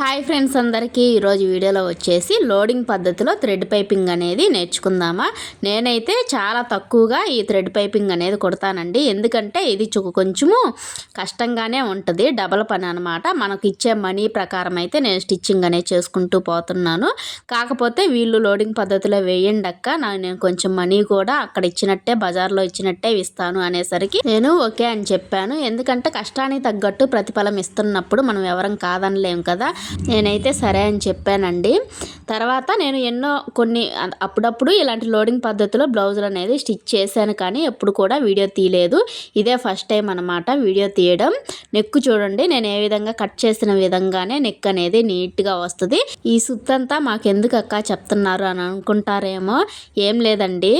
Hi friends అందరికీ ఈరోజు వీడియోలో వచ్చేసి లోడింగ్ పద్ధతిలో థ్రెడ్ పైపింగ్ అనేది నేర్చుకుందామా? నేనైతే చాలా తక్కువగా ఈ థ్రెడ్ పైపింగ్ అనేది కొడతానండి. ఎందుకంటే ఇది కొంచెము కష్టంగానే ఉంటుంది. డబల్ పని అనమాట మనకు ఇచ్చే మనీ ప్రకారం అయితే నేను స్టిచ్చింగ్ అనేది చేసుకుంటూ పోతున్నాను. కాకపోతే వీళ్ళు లోడింగ్ పద్ధతిలో వేయండి అక్క. నేను కొంచెం మనీ కూడా అక్కడ ఇచ్చినట్టే బజార్లో ఇచ్చినట్టే ఇస్తాను అనేసరికి నేను ఓకే అని చెప్పాను. ఎందుకంటే కష్టానికి తగ్గట్టు ప్రతిఫలం ఇస్తున్నప్పుడు మనం ఎవరం కాదనలేం కదా. నేనైతే సరే అని చెప్పానండి. తర్వాత నేను ఎన్నో కొన్ని అప్పుడప్పుడు ఇలాంటి లోడింగ్ పద్ధతిలో బ్లౌజులు అనేది స్టిచ్ చేశాను కానీ ఎప్పుడు కూడా వీడియో తీయలేదు. ఇదే ఫస్ట్ టైం అనమాట వీడియో తీయడం. నెక్ చూడండి నేను ఏ విధంగా కట్ చేసిన విధంగానే నెక్ అనేది నీట్గా వస్తుంది. ఈ సుత్తంతా మాకెందుకు అక్క చెప్తున్నారు అని అనుకుంటారేమో? ఏం లేదండి.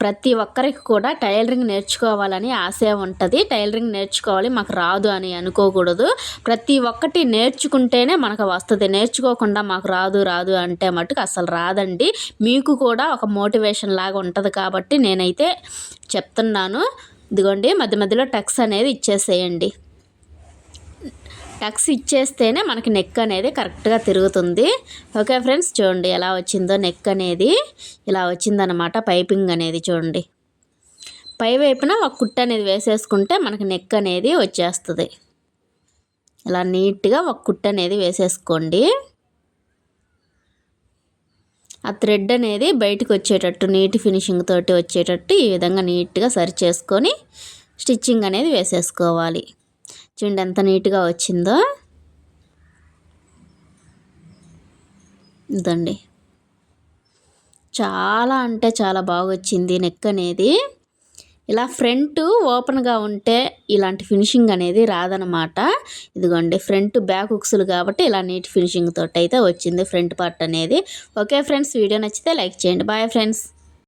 ప్రతి ఒక్కరికి కూడా టైలరింగ్ నేర్చుకోవాలని ఆశ ఉంటుంది. టైలరింగ్ నేర్చుకోవాలి మాకు రాదు అని అనుకోకూడదు. ప్రతి ఒక్కటి నేర్చుకుంటేనే మనకు వస్తుంది. నేర్చుకోకుండా మాకు రాదు రాదు అంటే మటుకు అసలు రాదండి. మీకు కూడా ఒక మోటివేషన్ లాగా ఉంటుంది కాబట్టి నేనైతే చెప్తున్నాను. ఇదిగోండి మధ్య మధ్యలో టక్స్ అనేది ఇచ్చేసేయండి. టక్స్ ఇచ్చేస్తేనే మనకి నెక్ అనేది కరెక్ట్గా తిరుగుతుంది. ఓకే ఫ్రెండ్స్ చూడండి ఎలా వచ్చిందో నెక్ అనేది. ఇలా వచ్చిందనమాట పైపింగ్ అనేది చూడండి. పై వైపున ఒక కుట్ట అనేది వేసేసుకుంటే మనకి నెక్ అనేది వచ్చేస్తుంది. ఇలా నీట్గా ఒక కుట్ట అనేది వేసేసుకోండి. ఆ థ్రెడ్ అనేది బయటకు వచ్చేటట్టు నీట్ ఫినిషింగ్ తోటి వచ్చేటట్టు ఈ విధంగా నీట్గా సరి చేసుకొని స్టిచ్చింగ్ అనేది వేసేసుకోవాలి. చూడండి ఎంత నీట్గా వచ్చిందో. ఇదండి. చాలా అంటే చాలా బాగా వచ్చింది నెక్ అనేది. ఇలా ఫ్రంట్ ఓపెన్గా ఉంటే ఇలాంటి ఫినిషింగ్ అనేది రాదనమాట ఇదిగోండి ఫ్రంట్ బ్యాక్ హుక్స్లు కాబట్టి ఇలా నీట్ ఫినిషింగ్ తోటి అయితే వచ్చింది ఫ్రంట్ పార్ట్ అనేది. ఓకే ఫ్రెండ్స్ వీడియో నచ్చితే లైక్ చేయండి. Bye friends.